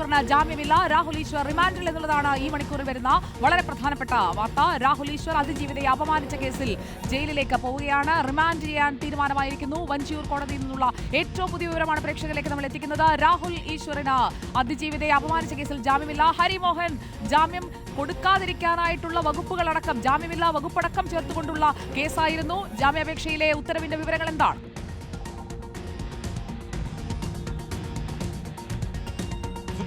ഈശ്വറിന് ജാമ്യമില്ല. രാഹുൽ ഈശ്വർ റിമാൻഡിൽ എന്നുള്ളതാണ് ഈ മണിക്കൂറിൽ വരുന്ന വളരെ പ്രധാനപ്പെട്ട വാർത്ത. രാഹുൽ ഈശ്വർ അതിജീവിതയെ അപമാനിച്ച കേസിൽ ജയിലിലേക്ക് പോവുകയാണ്. റിമാൻഡ് ചെയ്യാൻ തീരുമാനമായിരിക്കുന്നു. വഞ്ചിയൂർ കോടതിയിൽ നിന്നുള്ള ഏറ്റവും പുതിയ വിവരമാണ് പ്രേക്ഷകരിലേക്ക് നമ്മൾ എത്തിക്കുന്നത്. രാഹുൽ ഈശ്വറിന് അതിജീവിതയെ അപമാനിച്ച കേസിൽ ജാമ്യമില്ല. ഹരിമോഹൻ ജാമ്യം കൊടുക്കാതിരിക്കാനായിട്ടുള്ള വകുപ്പുകളടക്കം ജാമ്യമില്ല വകുപ്പടക്കം ചേർത്തുകൊണ്ടുള്ള കേസായിരുന്നു. ജാമ്യാപേക്ഷയിലെ ഉത്തരവിന്റെ വിവരങ്ങൾ എന്താണ്?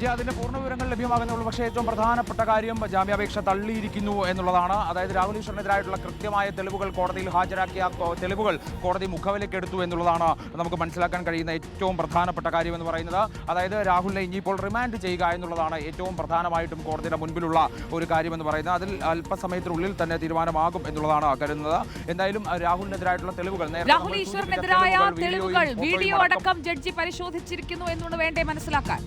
സുജി അതിന്റെ പൂർണ വിവരങ്ങൾ ലഭ്യമാകുന്നുള്ളൂ. പക്ഷേ ഏറ്റവും പ്രധാനപ്പെട്ട കാര്യം ജാമ്യാപേക്ഷ തള്ളിയിരിക്കുന്നു എന്നുള്ളതാണ്. അതായത് രാഹുൽ ഈശ്വറിനെതിരായിട്ടുള്ള കൃത്യമായ തെളിവുകൾ കോടതിയിൽ ഹാജരാക്കിയ തെളിവുകൾ കോടതി മുഖവിലേക്ക് എടുത്തു എന്നുള്ളതാണ് നമുക്ക് മനസ്സിലാക്കാൻ കഴിയുന്ന ഏറ്റവും പ്രധാനപ്പെട്ട കാര്യം എന്ന് പറയുന്നത്. അതായത് രാഹുലിനെ ഇനിയിപ്പോൾ റിമാൻഡ് ചെയ്യുക എന്നുള്ളതാണ് ഏറ്റവും പ്രധാനമായിട്ടും കോടതിയുടെ മുൻപിലുള്ള ഒരു കാര്യമെന്ന് പറയുന്നത്. അതിൽ അല്പസമയത്തിനുള്ളിൽ തന്നെ തീരുമാനമാകും എന്നുള്ളതാണ് കരുതുന്നത്. എന്തായാലും രാഹുലിനെതിരായിട്ടുള്ള തെളിവുകൾ രാഹുൽ ഈശ്വറിനെതിരായ തെളിവുകൾ, വീഡിയോ അടക്കം ജഡ്ജി പരിശോധിച്ചിരിക്കുന്നു എന്നുകൊണ്ട് വേണ്ടേ മനസ്സിലാക്കാൻ?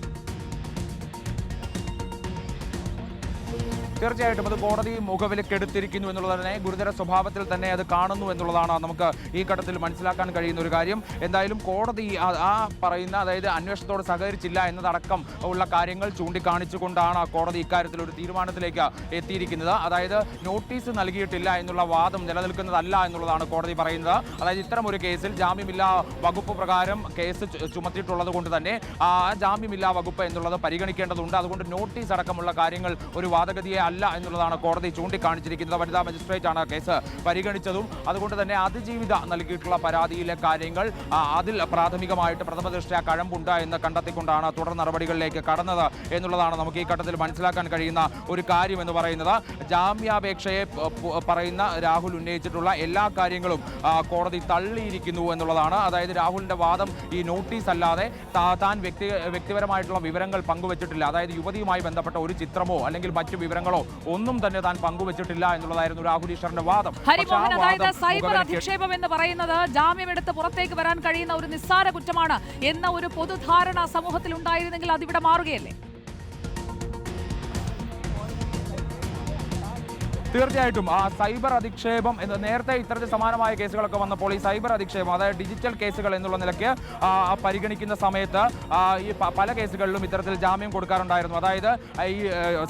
തീർച്ചയായിട്ടും അത് കോടതി മുഖവിലക്കെടുത്തിരിക്കുന്നു എന്നുള്ളത് തന്നെ ഗുരുതര സ്വഭാവത്തിൽ തന്നെ അത് കാണുന്നു എന്നുള്ളതാണ് നമുക്ക് ഈ ഘട്ടത്തിൽ മനസ്സിലാക്കാൻ കഴിയുന്ന ഒരു കാര്യം. എന്തായാലും കോടതി ആ- പറയുന്ന അതായത് അന്വേഷണത്തോട് സഹകരിച്ചില്ല എന്നതടക്കം ഉള്ള കാര്യങ്ങൾ ചൂണ്ടിക്കാണിച്ചുകൊണ്ടാണ് കോടതി ഇക്കാര്യത്തിൽ ഒരു തീരുമാനത്തിലേക്ക് എത്തിയിരിക്കുന്നത്. അതായത് നോട്ടീസ് നൽകിയിട്ടില്ല എന്നുള്ള വാദം നിലനിൽക്കുന്നതല്ല എന്നുള്ളതാണ് കോടതി പറയുന്നത്. അതായത് ഇത്തരമൊരു കേസിൽ ജാമ്യമില്ലാ വകുപ്പ് പ്രകാരം കേസ് ചുമത്തിയിട്ടുള്ളത് കൊണ്ട് തന്നെ ആ ജാമ്യമില്ലാ വകുപ്പ് എന്നുള്ളത് പരിഗണിക്കേണ്ടതുണ്ട്. അതുകൊണ്ട് നോട്ടീസ് അടക്കമുള്ള കാര്യങ്ങൾ ഒരു വാദഗതിയെ അല്ല എന്നുള്ളതാണ് കോടതി ചൂണ്ടിക്കാണിച്ചിരിക്കുന്നത്. വനിതാ മജിസ്ട്രേറ്റാണ് കേസ് പരിഗണിച്ചതും. അതുകൊണ്ട് തന്നെ അതിജീവിത നൽകിയിട്ടുള്ള പരാതിയിലെ കാര്യങ്ങൾ അതിൽ പ്രാഥമികമായിട്ട് പ്രഥമ ദൃഷ്ട്യാ കഴമ്പുണ്ട് എന്ന് കണ്ടെത്തിക്കൊണ്ടാണ് തുടർ നടപടികളിലേക്ക് കടന്നത് എന്നുള്ളതാണ് നമുക്ക് ഈ ഘട്ടത്തിൽ മനസ്സിലാക്കാൻ കഴിയുന്ന ഒരു കാര്യം എന്ന് പറയുന്നത്. ജാമ്യാപേക്ഷയെ പറയുന്ന രാഹുൽ ഉന്നയിച്ചിട്ടുള്ള എല്ലാ കാര്യങ്ങളും കോടതി തള്ളിയിരിക്കുന്നു എന്നുള്ളതാണ്. അതായത് രാഹുലിന്റെ വാദം ഈ നോട്ടീസ് അല്ലാതെ താൻ വ്യക്തി വ്യക്തിപരമായിട്ടുള്ള വിവരങ്ങൾ പങ്കുവച്ചിട്ടില്ല. അതായത് യുവതിയുമായി ബന്ധപ്പെട്ട ഒരു ചിത്രമോ അല്ലെങ്കിൽ മറ്റു വിവരങ്ങളോ ഒന്നും തന്നെ താൻ പങ്കുവച്ചിട്ടില്ല എന്നുള്ളതായിരുന്നു രാഹുൽ ഈശ്വറിന്റെ വാദം. ഹരിമോഹൻ അതായത് സൈബർ അധിക്ഷേപം എന്ന് പറയുന്നത് ജാമ്യമെടുത്ത് പുറത്തേക്ക് വരാൻ കഴിയുന്ന ഒരു നിസ്സാര കുറ്റമാണ് എന്ന ഒരു പൊതുധാരണ സമൂഹത്തിൽ ഉണ്ടായിരുന്നെങ്കിൽ അതിവിടെ മാറുകയല്ലേ? തീർച്ചയായിട്ടും ആ സൈബർ അധിക്ഷേപം എന്ന് നേരത്തെ ഇത്തരത്തിൽ സമാനമായ കേസുകളൊക്കെ വന്നപ്പോൾ ഈ സൈബർ അധിക്ഷേപം അതായത് ഡിജിറ്റൽ കേസുകൾ എന്നുള്ള നിലയ്ക്ക് പരിഗണിക്കുന്ന സമയത്ത് ഈ പല കേസുകളിലും ഇത്തരത്തിൽ ജാമ്യം കൊടുക്കാറുണ്ടായിരുന്നു. അതായത് ഈ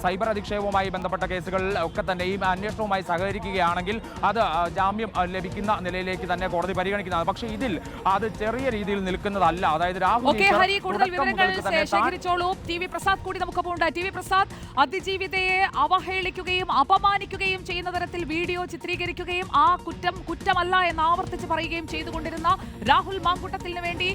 സൈബർ അധിക്ഷേപവുമായി ബന്ധപ്പെട്ട കേസുകളിൽ ഒക്കെ തന്നെ ഈ അന്വേഷണവുമായി സഹകരിക്കുകയാണെങ്കിൽ അത് ജാമ്യം ലഭിക്കുന്ന നിലയിലേക്ക് തന്നെ കോടതി പരിഗണിക്കുന്നതാണ്. പക്ഷേ ഇതിൽ അത് ചെറിയ രീതിയിൽ നിൽക്കുന്നതല്ല. അതായത് രാഹുൽ കൂടുതൽ വിവരങ്ങൾ മുതൽക്ക് തന്നെ ശേഖരിച്ചോളൂ. ടി വി പ്രസാദ് കൂടി ടി വി പ്രസാദ് അതിജീവിതയെ അവഹേളിക്കുകയും അപമാനിക്കുകയും ചെയ്യുന്ന തരത്തിൽ വീഡിയോ ചിത്രീകരിക്കുകയും ആ കുറ്റം കുറ്റമല്ല എന്ന് ആവർത്തിച്ച് പറയുകയും ചെയ്തുകൊണ്ടിരുന്ന രാഹുൽ മാങ്കുട്ടത്തിന് വേണ്ടി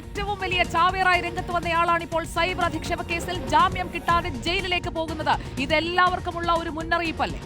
ഏറ്റവും വലിയ ചാവേറായി രംഗത്ത് വന്നയാളാണ് ഇപ്പോൾ സൈബർ അധിക്ഷേപ കേസിൽ ജാമ്യം കിട്ടാതെ ജയിലിലേക്ക് പോകുന്നത്. ഇതെല്ലാവർക്കുമുള്ള ഒരു മുന്നറിയിപ്പല്ലേ?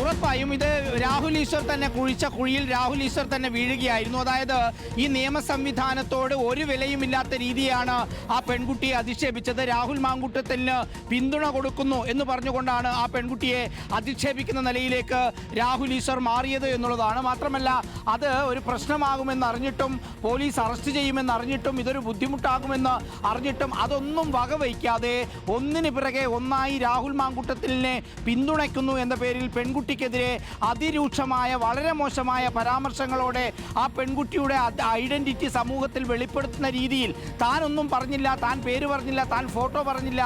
ഉറപ്പായും ഇത് രാഹുൽ ഈശ്വർ തന്നെ കുഴിച്ച കുഴിയിൽ രാഹുൽ ഈശ്വർ തന്നെ വീഴുകയായിരുന്നു. അതായത് ഈ നിയമ സംവിധാനത്തോട് ഒരു വിലയുമില്ലാത്ത രീതിയാണ് ആ പെൺകുട്ടിയെ അധിക്ഷേപിച്ചത്. രാഹുൽ മാങ്കുട്ടത്തിന് പിന്തുണ കൊടുക്കുന്നു എന്ന് പറഞ്ഞുകൊണ്ടാണ് ആ പെൺകുട്ടിയെ അധിക്ഷേപിക്കുന്ന നിലയിലേക്ക് രാഹുൽ ഈശ്വർ മാറിയത് എന്നുള്ളതാണ്. മാത്രമല്ല അത് ഒരു പ്രശ്നമാകുമെന്ന് അറിഞ്ഞിട്ടും പോലീസ് അറസ്റ്റ് ചെയ്യുമെന്ന് അറിഞ്ഞിട്ടും ഇതൊരു ബുദ്ധിമുട്ടാകുമെന്ന് അറിഞ്ഞിട്ടും അതൊന്നും വകവയ്ക്കാതെ ഒന്നിന് പിറകെ ഒന്നായി രാഹുൽ മാങ്കുട്ടത്തിലിനെ പിന്തുണയ്ക്കുന്നു എന്ന പേരിൽ പെൺകുട്ടിക്കെതിരെ അതിരൂക്ഷമായ വളരെ മോശമായ പരാമർശങ്ങളോടെ ആ പെൺകുട്ടിയുടെ ഐഡന്റിറ്റി സമൂഹത്തിൽ വെളിപ്പെടുത്തുന്ന രീതിയിൽ താനൊന്നും പറഞ്ഞില്ല താൻ പേര് പറഞ്ഞില്ല താൻ ഫോട്ടോ പറഞ്ഞില്ല.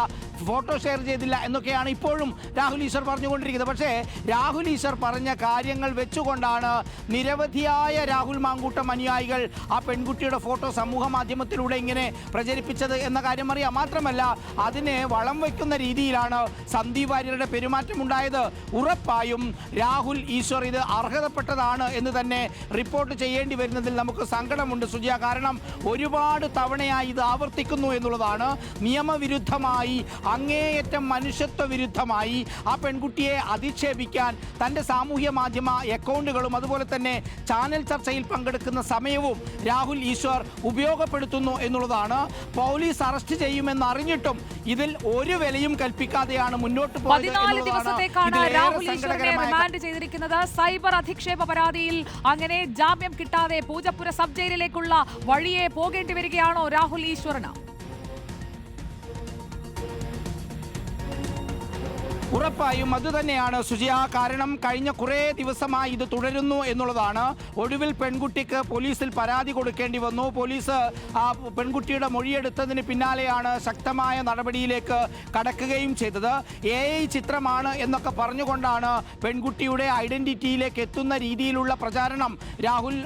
ഫോട്ടോ ഷെയർ ചെയ്തില്ല എന്നൊക്കെയാണ് ഇപ്പോഴും രാഹുൽ ഈശ്വർ പറഞ്ഞുകൊണ്ടിരിക്കുന്നത്. പക്ഷേ രാഹുൽ ഈശ്വർ പറഞ്ഞ കാര്യങ്ങൾ വെച്ചുകൊണ്ടാണ് നിരവധിയായ രാഹുൽ മാങ്കൂട്ടം അനുയായികൾ ആ പെൺകുട്ടിയുടെ ഫോട്ടോ സമൂഹ മാധ്യമത്തിലൂടെ ഇങ്ങനെ പ്രചരിപ്പിച്ചത് എന്ന കാര്യം അറിയാം. മാത്രമല്ല അതിനെ വളം വയ്ക്കുന്ന രീതിയിലാണ് സന്ദീപ് വാര്യരുടെ പെരുമാറ്റമുണ്ടായത്. ഉറപ്പായും രാഹുൽ ഈശ്വർ ഇത് അർഹതപ്പെട്ടതാണ് എന്ന് തന്നെ റിപ്പോർട്ട് ചെയ്യേണ്ടി വരുന്നതിൽ നമുക്ക് സങ്കടമുണ്ട് സുജിയ. കാരണം ഒരുപാട് തവണയായി ഇത് ആവർത്തിക്കുന്നു എന്നുള്ളതാണ്. നിയമവിരുദ്ധമായി അങ്ങേയറ്റം മനുഷ്യത്വ വിരുദ്ധമായി ആ പെൺകുട്ടിയെ അധിക്ഷേപിക്കാൻ തന്റെ സാമൂഹ്യ മാധ്യമ അക്കൗണ്ടുകളും അതുപോലെ തന്നെ ചാനൽ ചർച്ചയിൽ പങ്കെടുക്കുന്ന സമയവും രാഹുൽ ഈശ്വർ ഉപയോഗപ്പെടുത്തുന്നു എന്നുള്ളതാണ്. പോലീസ് അറസ്റ്റ് ചെയ്യുമെന്ന് അറിഞ്ഞിട്ടും ഇതിൽ ഒരു വിലയും കൽപ്പിക്കാതെയാണ് മുന്നോട്ട് പതിനാല് എന്നുള്ളതാണ്. ദിവസത്തേക്കാണ് രാഹുൽ ഈശ്വറിനെ റിമാൻഡ് ചെയ്തിരിക്കുന്നത്. സൈബർ അധിക്ഷേപ പരാതിയിൽ അങ്ങനെ ജാമ്യം കിട്ടാതെ പൂജപ്പുര സബ് ജയിലിലേക്കുള്ള വഴിയെ പോകേണ്ടി വരികയാണോ രാഹുൽ ഈശ്വറിന്? ഉറപ്പായും അതുതന്നെയാണ് സുജിയ കാരണം കഴിഞ്ഞ കുറേ ദിവസമായി ഇത് തുടരുന്നു എന്നുള്ളതാണ്. ഒടുവിൽ പെൺകുട്ടിക്ക് പോലീസിൽ പരാതി കൊടുക്കേണ്ടി വന്നു. പോലീസ് ആ പെൺകുട്ടിയുടെ മൊഴിയെടുത്തതിന് പിന്നാലെയാണ് ശക്തമായ നടപടിയിലേക്ക് കടക്കുകയും ചെയ്തത്. എ ഐ ചിത്രമാണ് എന്നൊക്കെ പറഞ്ഞുകൊണ്ടാണ് പെൺകുട്ടിയുടെ ഐഡന്റിറ്റിയിലേക്ക് എത്തുന്ന രീതിയിലുള്ള പ്രചാരണം രാഹുൽ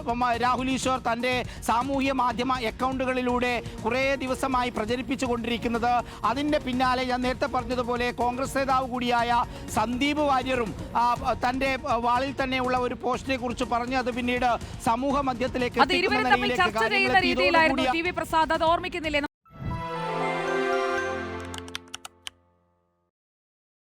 രാഹുൽ ഈശ്വർ തന്റെ സാമൂഹ്യ മാധ്യമ അക്കൗണ്ടുകളിലൂടെ കുറേ ദിവസമായി പ്രചരിപ്പിച്ചു കൊണ്ടിരിക്കുന്നത് അതിന്റെ പിന്നാലെ ഞാൻ നേരത്തെ പറഞ്ഞതുപോലെ കോൺഗ്രസ് നേതാവ് കൂടിയായ സന്ദീപ് വാര്യറും തന്റെ വാളിൽ തന്നെയുള്ള ഒരു പോസ്റ്റിനെ കുറിച്ച് പറഞ്ഞ് അത് പിന്നീട് സമൂഹ മധ്യത്തിലേക്ക് ചർച്ച ചെയ്യുന്ന രീതിയിലായിരുന്നു എത്തിയതോടുകൂടി ടി വി പ്രസാദ്. അത് ഓർമ്മിക്കുന്നില്ലേ?